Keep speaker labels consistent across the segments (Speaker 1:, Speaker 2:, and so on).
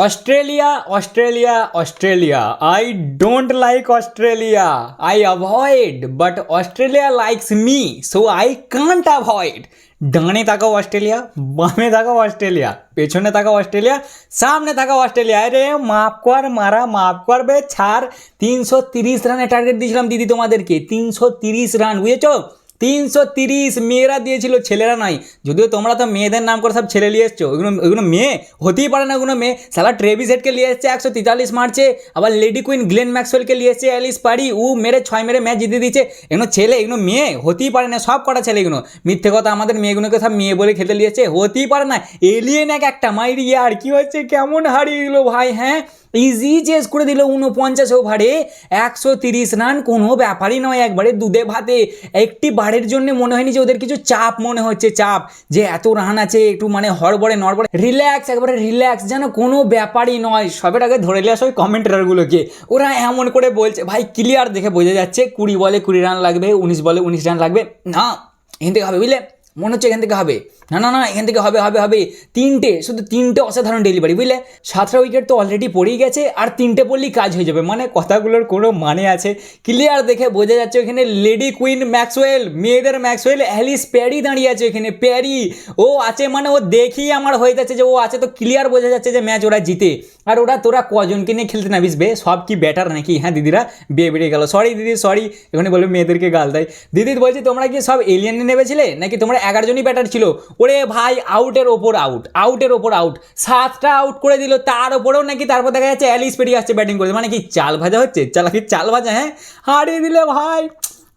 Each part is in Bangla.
Speaker 1: Australia, Australia, Australia. I don't like Australia. I avoid, but Australia likes me, so I can't avoid. ডানে তাকাও অস্ট্রেলিয়া বামে তাকাও অস্ট্রেলিয়া পেছনে তাকাও অস্ট্রেলিয়া সামনে তাকাও অস্ট্রেলিয়া আরে মাপ কর মারা মাপ করবে ছাড় তিনশো তিরিশ রানের টার্গেট দিয়েছিলাম দিদি তোমাদেরকে তিনশো তিরিশ রান বুঝেছ তিনশো তিরিশ মেয়েরা দিয়েছিল, ছেলেরা নয়। যদিও তোমরা তো মেয়েদের নাম করে সব ছেলে নিয়ে এসছো। ওইগুলো ওইগুলো মেয়ে? হতেই পারে না ওগুলো মেয়ে। সালা ট্রেভিস হেডকে নিয়ে এসছে একশো তেতাল্লিশ মারছে, আবার লেডি কুইন গ্লেন ম্যাক্সওয়েলকে নিয়ে এসছে অ্যালিস পারি উ মেরে ছয় মেরে ম্যাচ জিতে দিচ্ছে এগুলো ছেলে, এগুলো মেয়ে? হতেই পারে না, সব কটা ছেলে এগুলো। মিথ্যে কথা, আমাদের মেয়েগুলোকে সব মেয়ে বলে খেতে নিয়েছে হতেই পারে না এলিয়েন এক একটা, মাইরি আর কি হচ্ছে কেমন হারিয়ে দিল ভাই হ্যাঁ? ইজি চেস করে দিল উনপঞ্চাশ ওভারে একশো তিরিশ রান কোনো ব্যাপারই নয় একবারে দুধে ভাতে। একটি বারের জন্য মনে হয়নি যে ওদের কিছু চাপ মনে হচ্ছে, চাপ। যে এত রান আছে, একটু মানে হড়বড়ে, নড়বড়ে। রিল্যাক্স একবারে রিল্যাক্স যেন কোনো ব্যাপারই নয়। সবের আগে ধরে নিয়ে আসো ওই কমেন্টারগুলোকে ওরা এমন করে বলছে, ভাই ক্লিয়ার দেখে বোঝা যাচ্ছে, কুড়ি বলে কুড়ি রান লাগবে, উনিশ বলে উনিশ রান লাগবে। না, এখান থেকে হবে বুঝলে? মনে হচ্ছে এখান থেকে হবে। না না না, এখান থেকে হবে হবে হবে। তিনটে, শুধু তিনটে অসাধারণ ডেলিভারি বুঝলে? সাতটা উইকেট তো অলরেডি পড়েই গেছে, আর তিনটে পড়লেই কাজ হয়ে যাবে। মানে কথাগুলোর কোনো মানে আছে। ক্লিয়ার দেখে বোঝা যাচ্ছে ওখানে লেডি কুইন ম্যাক্সওয়েল মেয়েদের ম্যাক্সওয়েল অ্যালিস প্যারি দাঁড়িয়ে আছে এখানে। প্যারি ও আছে মানে ও দেখেই আমার হয়ে যাচ্ছে যে ও আছে। তো ক্লিয়ার বোঝা যাচ্ছে যে ম্যাচ ওরা জিতে। আর ওরা তোরা কজনকে নিয়ে খেলতে নামিস বে? সব কি ব্যাটার নাকি? হ্যাঁ দিদিরা, বিয়ে বেরিয়ে গেল। সরি দিদি সরি এখানে বলবে মেয়েদেরকে গাল দেয়। দিদি, বলছি তোমরা কি সব এলিয়েন নেমেছিলে? নাকি তোমরা এগারো জনই ব্যাটার ছিল? ওরে ভাই আউটের ওপর আউট আউটের ওপর আউট সাতটা আউট করে দিল, তার ওপরেও নাকি তারপর দেখা যাচ্ছে অ্যালিস পেরিয়ে আসছে ব্যাটিং করে মানে কি, চাল ভাজা হচ্ছে? চালাকি চাল ভাজা হ্যাঁ? হারিয়ে দিলে ভাই।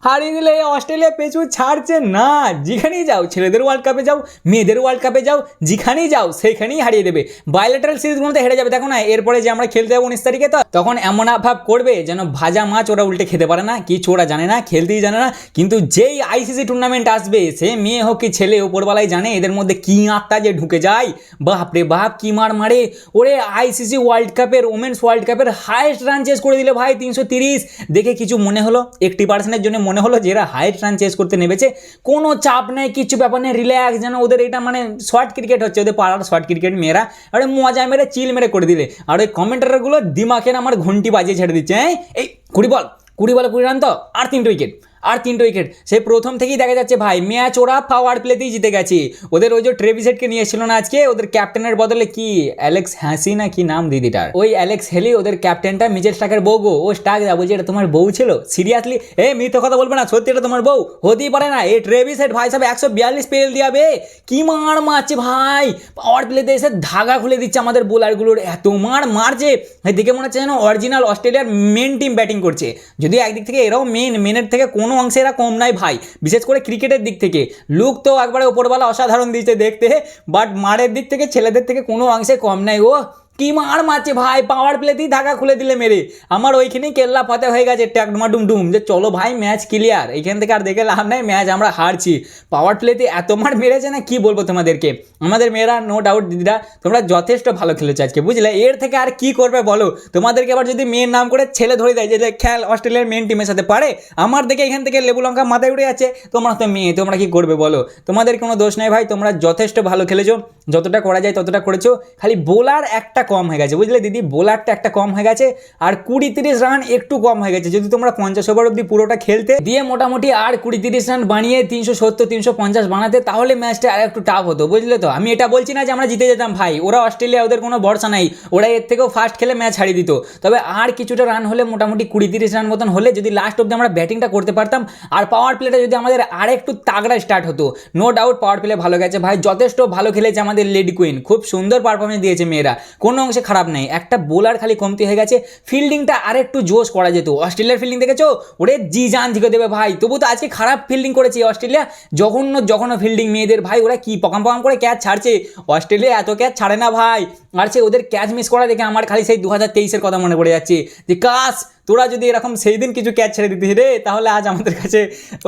Speaker 1: হারিয়ে দিলে অস্ট্রেলিয়া পেছু ছাড়ছে না। যেখানেই যাও, ছেলেদের ওয়ার্ল্ড কাপে যাও, মেয়েদের ওয়ার্ল্ড কাপে যাও, যেখানেই যাও, সেখানেই হারিয়ে দেবে। বায়োলেটারাল সিরিজগুলোতে হেরে যাবে। দেখো না, এরপরে যে আমরা খেলতে যাব উনিশ তারিখে, তো তখন এমন ভাব করবে যেন ভাজা মাছ ওরা উল্টে খেতে পারে না, কিছু ওরা জানে না, খেলতেই জানে না। কিন্তু যেই আইসিসি টুর্নামেন্ট আসবে, সে মেয়ে হোক কি ছেলে ওপরবেলায় জানে, এদের মধ্যে কি আত্মা যে ঢুকে যায়, বাপরে বাপ, কি মার মারে। ওরে আইসিসি ওয়ার্ল্ড কাপের ওমেন্স ওয়ার্ল্ড কাপের হায়েস্ট রান চেস করে দিলে ভাই, তিনশো তিরিশ। দেখে কিছু মনে হলো? একটি পার্সেন্টের জন্য মনে হলো যে এরা হাইট রান চেস করতে নেমেছে। কোনো চাপ নেই, কিছু ব্যাপার নেই রিল্যাক্স যেন ওদের এটা মানে শর্ট ক্রিকেট হচ্ছে, ওদের পাড়ার শর্ট ক্রিকেট মেয়েরা। আরে মজা মেরে চিল মেরে করে দিলে। আর ওই কমেন্টারগুলো দিমাকের আমার ঘন্টি বাজিয়ে ছেড়ে দিচ্ছে হ্যাঁ এই, কুড়ি বল কুড়ি বল কুড়ি রান তো, আর তিনটে উইকেট আর তিনটে উইকেট সে প্রথম থেকেই দেখা যাচ্ছে, ভাই ম্যাচ ওরা পাওয়ার প্লেতেই জিতে গেছে। ওদের ওই যে ট্রেভিসেটকে নিয়ে এসেছিল না আজকে, ওদের ক্যাপ্টেনের বদলে কি অ্যালেক্স হ্যাসি না কি নাম দিদিটার? ওই অ্যালেক্স হেলি ওদের ক্যাপ্টেনটা মিচেল স্টাকের বউ গো। ও স্টাক দা বলছে, এটা তোমার বউ ছিল? সিরিয়াসলি এ, মিথ্যে কথা বলবে না, সত্যি এটা তোমার বউ? হতেই পারে না। এই ট্রেভিসেট ভাই সাহেব একশো বিয়াল্লিশ পেল দিয়াবে কি মার মারছে, ভাই? পাওয়ার প্লেতে এসে ধাগা খুলে দিচ্ছে আমাদের বোলারগুলোর এত মার মারছে। দেখে মনে হচ্ছে যেন অরিজিনাল অস্ট্রেলিয়ার মেন টিম ব্যাটিং করছে। যদি একদিক থেকে এরাও মেন মেনের থেকে কোনো অংশে এরা কম নাই ভাই। বিশেষ করে ক্রিকেটের দিক থেকে। লুক তো একবারে ওপরবেলা অসাধারণ দিয়েছে দেখতে বাট মারের দিক থেকে ছেলেদের থেকে কোনো অংশে কম নাই ও কি মার মারছে ভাই? পাওয়ার প্লেতেই ধাক্কা খুলে দিলে মেরে। আমার ওইখানেই কেল্লা ফাতে হয়ে গেছে ট্যাকডুমা ডুম যে চলো ভাই ম্যাচ ক্লিয়ার এইখান থেকে আর দেখে লাভ নাই ম্যাচ আমরা হারছি। পাওয়ার প্লেতে এত মার মেরেছে না, কি বলব তোমাদেরকে? আমাদের মেয়েরা নো ডাউট দিদিরা, তোমরা যথেষ্ট ভালো খেলেছো আজকে, বুঝলে? এর থেকে আর কি করবে বলো? তোমাদেরকে আবার যদি মেয়ের নাম করে ছেলে ধরে দেয়, যে যে, খেল, অস্ট্রেলিয়ার মেন টিমের সাথে পারে, আমার দেখে এখান থেকে লেবু লঙ্কা মাথায় উঠে যাচ্ছে, তোমরা তো মেয়ে, তোমরা কি করবে বলো? তোমাদের কোনো দোষ নাই ভাই, তোমরা যথেষ্ট ভালো খেলেছো, যতটা করা যায় ততটা করেছ, খালি বোলার একটা কম হয়ে গেছে। বুঝলে দিদি? বোলারটা একটা কম হয়ে গেছে আর কুড়ি তিরিশ রান একটু কম হয়ে গেছে। যদি তোমরা পঞ্চাশ ওভার অব্দি পুরোটা খেলতে দিয়ে মোটামুটি আর কুড়ি তিরিশ রান বানিয়ে তিনশো সত্তর, তিনশো পঞ্চাশ বানাতে, তাহলে ম্যাচটা আর একটু টাফ হতো। বুঝলে তো? আমি এটা বলছি না যে আমরা জিতে যেতাম, ভাই। ওরা অস্ট্রেলিয়া ওদের কোনো ভরসা নাই। ওরা এর থেকেও ফার্স্ট খেলে ম্যাচ হারিয়ে দিত। তবে আর কিছুটা রান হলে মোটামুটি কুড়ি তিরিশ রান মতন হলে যদি লাস্ট অব্দি আমরা ব্যাটিংটা করতে পারতাম আর পাওয়ার প্লেটা যদি আমাদের আর একটু তাগড়া স্টার্ট হতো নো ডাউট পাওয়ার প্লে ভালো গেছে। ভাই, যথেষ্ট ভালো খেলেছে আমাদের লেডি কুইন খুব সুন্দর পারফরমেন্স দিয়েছে মেয়েরা। কোনো অংশে খারাপ নেই। একটা বোলার খালি কমতি হয়ে গেছে ফিল্ডিংটা আর একটু জোশ করা যেত। অস্ট্রেলিয়ার ফিল্ডিং দেখেছ? ওরে জি জান ঝিকে দেবে ভাই। তবু তো আজকে খারাপ ফিল্ডিং করেছে অস্ট্রেলিয়া। জঘন্য জঘন্য ফিল্ডিং মেয়েদের ভাই। ওরা কি পকাম পকাম করে ক্যাচ ছাড়ছে? অস্ট্রেলিয়া এত ক্যাচ ছাড়ে না ভাই। আর সে ওদের ক্যাচ মিস করা দেখে আমার খালি সেই দু হাজার তেইশের কথা মনে পড়ে যাচ্ছে। যে কাস তোরা যদি এরকম সেই দিন কিছু ক্যাচ ছেড়ে দিতিস রে, তাহলে আজ আমাদের কাছে,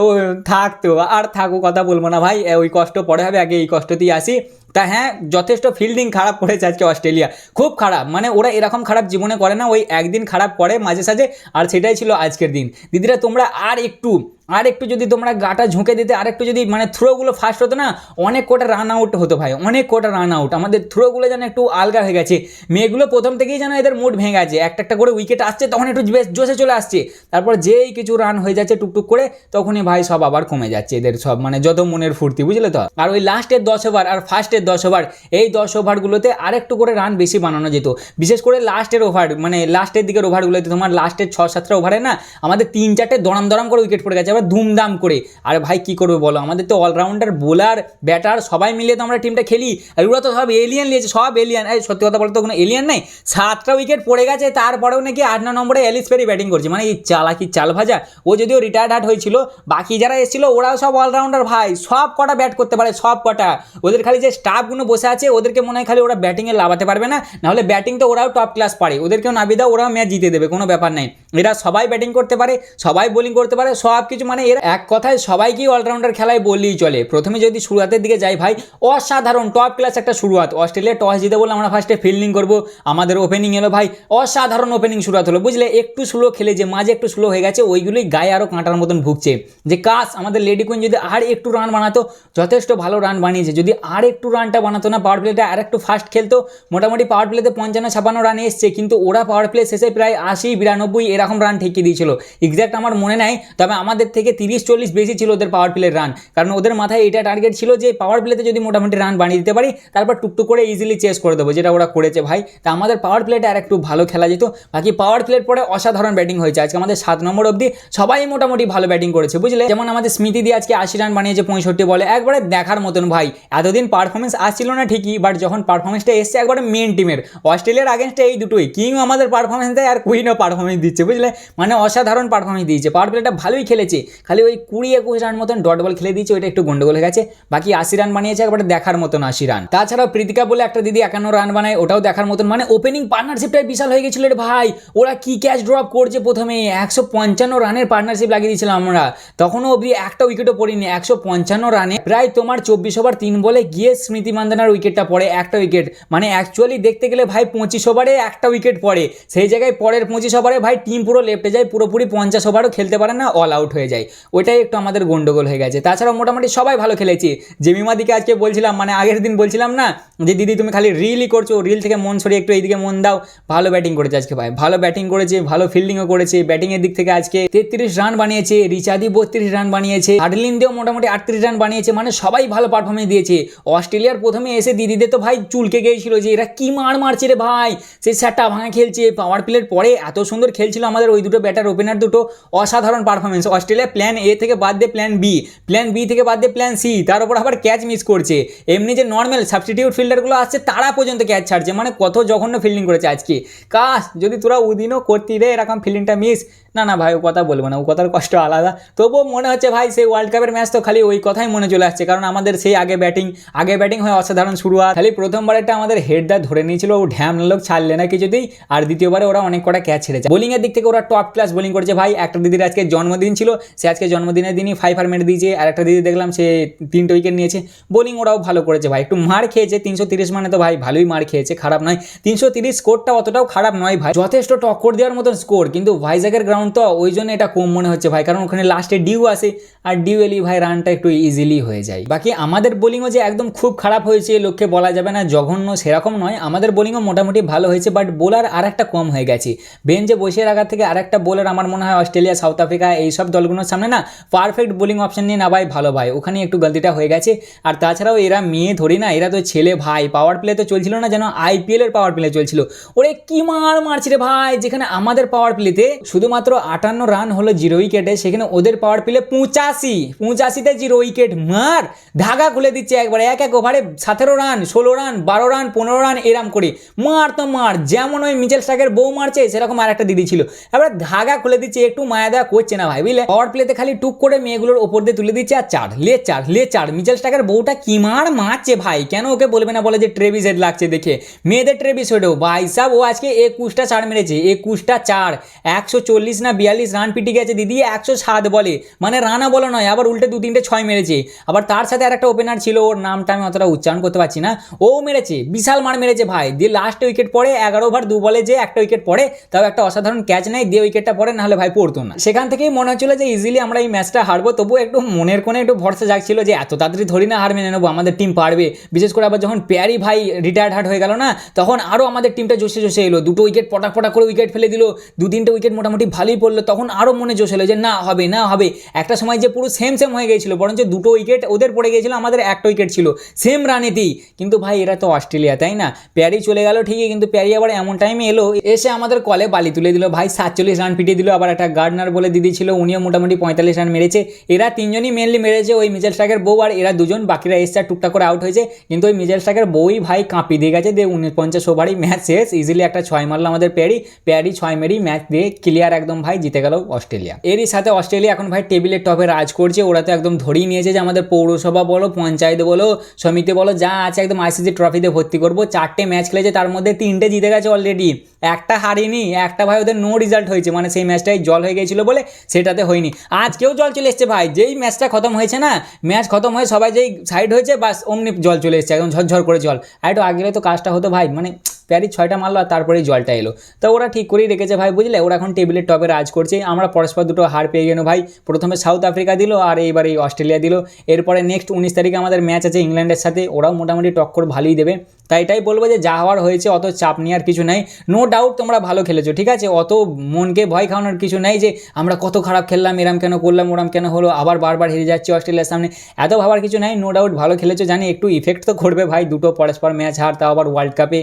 Speaker 1: ও থাকতো আর থাকো, কথা বলব না ভাই। ওই কষ্ট পরে হবে, আগে এই কষ্টতেই আসি। তা হ্যাঁ যথেষ্ট ফিল্ডিং খারাপ করেছে আজকে অস্ট্রেলিয়া। খুব খারাপ মানে ওরা এরকম খারাপ জীবনে করে না, ওই একদিন খারাপ করে মাঝে সাঝে, আর সেটাই ছিল আজকের দিন। দিদিরা, তোমরা আর একটু আর একটু যদি তোমরা গাটা ঝুঁকে দিতে আর একটু যদি মানে থ্রোগুলো ফাস্ট হতো না, অনেক কোটা রান আউট হতো ভাই, অনেক কোটা রান আউট আমাদের থ্রোগুলো যেন একটু আলগা হয়ে গেছে। মেয়েগুলো প্রথম থেকেই যেন এদের মুড ভেঙে গেছে একটা একটা করে উইকেট আসছে, তখন একটু বেশ জোশে চলে আসছে। তারপর যেই কিছু রান হয়ে যাচ্ছে টুকটুক করে, তখনই ভাই সব আবার কমে যাচ্ছে। এদের সব মানে যত মনের ফুর্তি, বুঝলে তো? আর ওই লাস্টের দশ ওভার আর ফার্স্টের দশ ওভার এই দশ ওভারগুলোতে আরেকটু করে রান বেশি বানানো যেত। বিশেষ করে লাস্টের ওভার মানে লাস্টের দিকের ওভারগুলোতে তোমার লাস্টের ছ সাতটা ওভারে না, আমাদের তিন চারটে দরাম দরাম করে উইকেট পড়ে গেছে। আবার ধুমধাম করে। আর ভাই, কি করবে বলো? আমাদের তো অলরাউন্ডার বোলার ব্যাটার সবাই মিলিয়ে তো আমরা টিমটা খেলি। আর ওরা তো সব এলিয়ান নিয়েছে, সব এলিয়ান এই সত্যি কথা বলতে কোনো এলিয়ান নেই। সাতটা উইকেট পড়ে গেছে, তারপরেও নাকি আট ন নম্বরে এলিস পেরি ব্যাটিং করছে। মানে এই চালাকি, চাল ভাজা। ও যদিও রিটায়ার্ড হার্ট হয়েছিল, বাকি যারা এসেছিল, ওরাও সব অলরাউন্ডার ভাই। সব কটা ব্যাট করতে পারে, সব কটা। ওদের খালি যে স্টাফগুলো বসে আছে, ওদেরকে মনে হয় খালি ওরা ব্যাটিংয়ে লাভাতে পারবে না। নাহলে ব্যাটিং তো ওরাও টপ ক্লাস পারে। ওদেরকেও নাবি দাও ওরাও ম্যাচ জিতে দেবে, কোনো ব্যাপার নেই। এরা সবাই ব্যাটিং করতে পারে, সবাই বোলিং করতে পারে সব কিছু মানে এরা এক কথায় সবাইকেই অলরাউন্ডার খেলায় বললেই চলে। প্রথমে যদি শুরুয়াতের দিকে যাই ভাই, অসাধারণ টপ ক্লাস একটা শুরুয়াত। অস্ট্রেলিয়া টস জিতে বলে আমরা ফার্স্টে ফিল্ডিং করব। আমাদের ওপেনিং এলো ভাই, অসাধারণ ওপেনিং শুরুয়াত হলো। বুঝলে, একটু স্লো খেলে যে মাঝে একটু স্লো হয়ে গেছে, ওইগুলোই গায়ে আরও কাঁটার মতন ভুগছে। যে কাজ আমাদের লেডি কুইন যদি আর একটু রান বানাতো, যথেষ্ট ভালো রান বানিয়েছে। যদি আর একটু রানটা বানাতো না পাওয়ার প্লেটা আর একটু ফাস্ট খেলতো, মোটামুটি পাওয়ার প্লেতে পঞ্চান্ন ছাপান্ন রান এসছে, কিন্তু ওরা পাওয়ার প্লে শেষে প্রায় আশি বিরানব্বই এরকম রান ঠেকিয়ে দিয়েছিল। এক্স্যাক্ট আমার মনে নাই, তবে আমাদের থেকে তিরিশ, চল্লিশ বেশি ছিল ওদের পাওয়ার প্লের রান কারণ ওদের মাথায় এটা টার্গেট ছিল যে পাওয়ার প্লেতে যদি মোটামুটি রান বানিয়ে দিতে পারি, তারপর টুকটুক করে ইজিলি চেস করে দেবো, যেটা ওরা করেছে ভাই। তা আমাদের পাওয়ার প্লেটা আর একটু ভালো খেলা যেত। বাকি পাওয়ার প্লের পরে অসাধারণ ব্যাটিং হয়েছে। আজকে আমাদের সাত নম্বর অবধি সবাই মোটামুটি ভালো ব্যাটিং করেছে, বুঝলে? যেমন আমাদের স্মৃতি দিয়ে আজকে আশি রান বানিয়েছে পঁয়ষট্টি বলে। একবারে দেখার মতন ভাই। এতদিন পারফরমেন্স আসছিল না ঠিকই বাট যখন পারফরমেন্সটা এসছে একবারে মেন টিমের অস্ট্রেলিয়ার আগেনস্টে এই দুটোই। কিং আমাদের পারফরমেন্স দেয় আর কুইনও পারফরমেন্স দিচ্ছে, বুঝলে? মানে অসাধারণ পারফরমেন্স দিয়েছে। পাওয়ার প্লেটা ভালোই খেলেছে। খালি ওই কুড়ি একুশ রান মতন ডট বল খেলে দিয়েছে, ওইটা একটু গন্ডগোল হয়ে গেছে। বাকি আশি রান বানিয়েছে, একবার দেখার মতন আশি রান। তাছাড়াও প্রীতিকা বলে একটা দিদি একান্ন রান বানায়, ওটাও দেখার মতন। মানে ওপেনিং পার্টনারশিপটাই বিশাল হয়ে গেছিল রে ভাই। ওরা কি ক্যাচ ড্রপ করছে প্রথমে? একশো পঞ্চান্ন রানের পার্টনারশিপ লাগিয়ে দিয়েছিলাম আমরা। তখনও অবধি একটা উইকেটও পড়িনি, একশো পঞ্চান্ন রানে। প্রায় তোমার চব্বিশ ওভার তিন বলে গিয়ে স্মৃতি মান্দানার উইকেটটা পড়ে একটা উইকেট মানে অ্যাকচুয়ালি দেখতে গেলে ভাই পঁচিশ ওভারে একটা উইকেট পড়ে। সেই জায়গায় পরের পঁচিশ ওভারে ভাই টিম পুরো লেফটে যায়, পুরোপুরি পঞ্চাশ ওভারও খেলতে পারে না অল আউট হয়ে যায়। ওইটাই একটু আমাদের গন্ডগোল হয়ে গেছে। তাছাড়াও মোটামুটি সবাই ভালো খেলেছে। জেমিমাদিকে আজকে বলছিলাম মানে আগের দিন বলছিলাম না, যে দিদি, তুমি খালি রিলই করছ রিল থেকে মন সরিয়ে একটু এইদিকে মন দাও। ভালো ব্যাটিং করেছে আজকে ভাই, ভালো ব্যাটিং করেছে, ভালো ফিল্ডিংও করেছে। ব্যাটিংয়ের দিক থেকে আজকে তেত্রিশ রান বানিয়েছে, রিচাদি বত্রিশ রান বানিয়েছে হার্ডলিন দিয়েও মোটামুটি আটত্রিশ রান বানিয়েছে মানে সবাই ভালো পারফরমেন্স দিয়েছে। অস্ট্রেলিয়ার প্রথমে এসে দিদিদের তো ভাই চুলকে গিয়েছিল যে, এরা কি মার মারছে রে ভাই? সেই স্যারটা ভাঙা খেলছে পাওয়ার প্লের পরে এত সুন্দর খেলছিল আমাদের ওই দুটো ব্যাটার ওপেনার দুটো। অসাধারণ পারফরমেন্স অস্ট্রেলিয়া প্ল্যান এ থেকে বাদ দিয়ে প্ল্যান বি প্ল্যান বি থেকে বাদ দিয়ে প্ল্যান সি তার উপর আবার ক্যাচ মিস করছে। এমনি যে নর্মাল সাবস্টিটিউট ফিল্ডারগুলো আসছে, তারা পর্যন্ত ক্যাচ ছাড়ছে। মানে কত জঘন্য ফিল্ডিং করেছে আজকে। কাশ, যদি তোরা ওদিনও করতি রে, এরকম ফিল্ডিংটা মিস না না ভাই, ও কথা বলব না, ও কথার কষ্ট আলাদা। তবুও মনে হচ্ছে ভাই, সেই ওয়ার্ল্ড কাপের ম্যাচ তো খালি ওই কথাই মনে চলে আসছে। কারণ আমাদের সেই আগে ব্যাটিং আগে ব্যাটিং হয় অসাধারণ শুরুয়াত। খালি প্রথমবারেরটা আমাদের হেডদার ধরে নিয়েছিল, ও ঢ্যাম লোক ছাড়লে না কিছুতেই। আর দ্বিতীয়বারে ওরা অনেক কটা ক্যাচ ছেড়েছে। বোলিংয়ের দিক থেকে ওরা টপ ক্লাস বোলিং করেছে। ভাই, একটা দিদির আজকে জন্মদিন ছিল সে আজকে জন্মদিনের দিনই ফাইভ আর মেরে দিয়েছে, আর একটা দিদি দেখলাম সে তিনটে উইকেট নিয়েছে। বোলিং ওরাও ভালো করেছে ভাই, একটু মার খেয়েছে, তিনশো তিরিশ মানে তো ভাই ভালোই মার খেয়েছে, খারাপ নয়। তিনশো তিরিশ স্কোরটা অতটাও খারাপ নয় ভাই, যথেষ্ট টক্কর দেওয়ার মতন স্কোর কিন্তু ভাইজাগের গ্রাউন্ড তো ওই জন্য এটা কম মনে হচ্ছে ভাই, কারণ ওখানে লাস্টে ডিউ আসে, আর ডিউ এলি ভাই রানটা একটু ইজিলি হয়ে যায়। বাকি আমাদের বোলিংও যে একদম খুব খারাপ হয়েছে, লক্ষ্যে বলা যাবে না, জঘন্য সেরকম নয়, আমাদের বোলিংও মোটামুটি ভালো হয়েছে বাট বোলার আর একটা কম হয়ে গেছে। বেঞ্চে বসে রাখার থেকে আর একটা বোলার আমার মনে হয় অস্ট্রেলিয়া সাউথ আফ্রিকা এইসব দলগুলোর সামনে না পারফেক্ট বোলিং অপশন নিয়ে না ভাই ভালো ভাই। ওখানে একটু গলতিটা হয়ে গেছে। আর তাছাড়াও এরা মেয়ে ধরি না, এরা তো ছেলে ভাই। পাওয়ার প্লে তো চলছিল না যেন আইপিএল এর পাওয়ার প্লে চলছিল। ওরে কি মার মারছে রে ভাই, যেখানে আমাদের পাওয়ার প্লেতে শুধুমাত্র আটান্ন রান হলো জিরো উইকেটে সেখানে ওদের পাওয়ার প্লে পঁচাশি, পঁচাশিতে জিরো উইকেট মার। ধাগা খুলে দিচ্ছে একবারে, এক এক ওভারে সতেরো রান ষোলো রান বারো রান পনেরো রান এরাম করে। মার তো মার, যেমন ওই মিচেল স্টাকের বউ মারছে, সেরকম আর একটা দিদি ছিল। এবার ধাগা খুলে দিচ্ছে, একটু মায়া দেওয়া করছে না ভাই, বুঝলে? পাওয়ার প্লেতে খালি টুক করে মেয়েগুলোর ওপর দিয়ে তুলে দিচ্ছে আর চার। লে চার লে চার। মিচেল স্টাকের বউটা কি মার মারছে ভাই? কেন ওকে বলবে না বলে যে ট্রেভিস হেড লাগছে দেখে? মেয়েদের ট্রেভিস হেডও ভাই সাহ ও আজকে একুশটা চার মেরেছে। একুশটা চার। একশো চল্লিশ না বিয়াল্লিশ রান পিটি গেছে দিদি, একশো সাত বলে। মানে রানা বলো নয়, আবার উল্টে দু তিনটে ছয় মেরেছে। আবার তার সাথে আর একটা ওপেনার ছিল, ওর নামটা আমি অতটা উচ্চারণ করতে পারছি না। ও মেরেছে, বিশাল মার মেরেছে ভাই। দিয়ে লাস্ট উইকেট পড়ে এগারো ওভার দু বলে যে একটা উইকেট পড়ে তাও একটা অসাধারণ ক্যাচ নেয়। দিয়ে উইকেটটা পড়ে নাহলে ভাই পড়তো না। সেখান থেকেই মনে হচ্ছিল যে ইজিলি আমরা এই ম্যাচটা হারবো তবুও একটু মনের কোণে একটু ভরসা জাগছিল যে এত তাড়াতাড়ি ধরি না, হার মেনে নেব, আমাদের টিম পারবে। বিশেষ করে আবার যখন প্যারি ভাই রিটায়ার্ড হার্ট হয়ে গেল না, তখন আরও আমাদের টিমটা জোশে জোশে এলো। দুটো উইকেট পটাক পটাক করে উইকেট ফেলে দিল দু তিনটে উইকেট মোটামুটি ভালোই পড়ল, তখন আরও মনে জোশ এলো যে না হবে না হবে। একটা সময় যে পুরো সেম সেম হয়ে গিয়েছিল বরঞ্চ দুটো উইকেট ওদের পড়ে গিয়েছিল আমাদের একটা উইকেট ছিল। সেম রানেতেই। কিন্তু ভাই, এরা তো অস্ট্রেলিয়া, তাই না? প্যারি চলে গেল ঠিকই, কিন্তু প্যারি আবার এমন টাইমে এলো, এসে আমাদের কলে বালি তুলে দিল। ভাই, সাতচল্লিশ রান পিটিয়ে দিল, আবার একটা গার্ডনার বলে দিদি ছিল, উনিও মোটামুটি পঁয়তাল্লিশ রান মেরেছে। এরা তিনজনই মেনলি মেরেছে ওই মিচেল স্টাকের বউ আর এরা দুজন। বাকিরা এসছে আর টুকটাক করে আউট হয়েছে। কিন্তু ওই মিচেল স্টাকের বউই ভাই কাঁপিয়ে দিয়ে গেছে দিয়ে উনপঞ্চাশ ওভারই ম্যাচ শেষ। ইজিলি একটা ছয় মারলো আমাদের প্যারি। প্যারি ছয় মেরেই ম্যাচ দিয়ে ক্লিয়ার একদম ভাই জিতে গেল অস্ট্রেলিয়া। এরই সাথে অস্ট্রেলিয়া এখন ভাই টেবিলের টপে রাজ করছে। ওরা তো একদম ধরেই নিয়েছে যে আমাদের পৌরসভা বলো, পঞ্চায়েত বলো, সমিতি বলো, যা আছে একদম আইসিসি ট্রফিতে ভর্তি করব। চারটে ম্যাচ খেলেছে, তার মধ্যে তিনটে জিতে গেছে অলরেডি একটা হারিনি, একটা ভাই ওদের নো রেজাল্ট হয়েছে মানে সেই ম্যাচটাই জল হয়ে গিয়েছিল বলে সেটাতে হয়নি। আজকেও জল চলে এসছে ভাই, যেই ম্যাচটা খতম হয়েছে না ম্যাচ খতম হয়ে সবাই যেই সাইড হয়েছে, বাস অমনি জল চলে এসছে, একদম ঝরঝর করে জল। আর একটু আগে তো কাজটা হতো ভাই মানে প্যারি ছয়টা মারলো আর তারপরেই জলটা এলো। তো ওরা ঠিক করেই রেখেছে ভাই, বুঝলে? ওরা এখন টেবিলের টপে রাজ করছে। আমরা পরস্পর দুটো হার পেয়ে গেল ভাই। প্রথমে সাউথ আফ্রিকা দিল আর এইবার এই অস্ট্রেলিয়া দিল। এরপরে নেক্সট উনিশ তারিখে আমাদের ম্যাচ আছে ইংল্যান্ডের সাথে। ওরাও মোটামুটি টক্কর ভালোই দেবে। তাই এটাই বলব যে, যা হওয়ার হয়েছে, অত চাপ নেওয়ার কিছু নাই। নো ডাউট তোমরা ভালো খেলেছো, ঠিক আছে? অত মনকে ভয় খাওয়ানোর কিছু নাই যে, আমরা কত খারাপ খেললাম, এরাম কেন করলাম, ওরাম কেন হলো, আবার বারবার হেরে যাচ্ছি অস্ট্রেলিয়ার সামনে। এত ভাবার কিছু নাই নো ডাউট ভালো খেলেছো, জানি একটু ইফেক্ট তো করবে ভাই। দুটো পরস্পর ম্যাচ হার, তাও আবার ওয়ার্ল্ড কাপে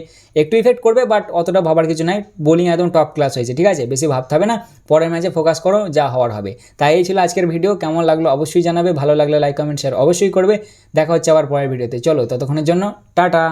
Speaker 1: একটু ইফেক্ট করবে বাট অতটা ভাবার কিছু নাই। বোলিং একদম টপ ক্লাস হয়েছে, ঠিক আছে? বেশি ভাবতে হবে না। পরের ম্যাচে ফোকাস করো, যা হওয়ার হবে। তাই এই ছিল আজকের ভিডিও কেমন লাগল অবশ্যই জানাবে। ভালো লাগলে লাইক কমেন্ট শেয়ার অবশ্যই করবে। দেখা হচ্ছে আবার পরের ভিডিওতে চলো, ততক্ষণের জন্য, টাটা!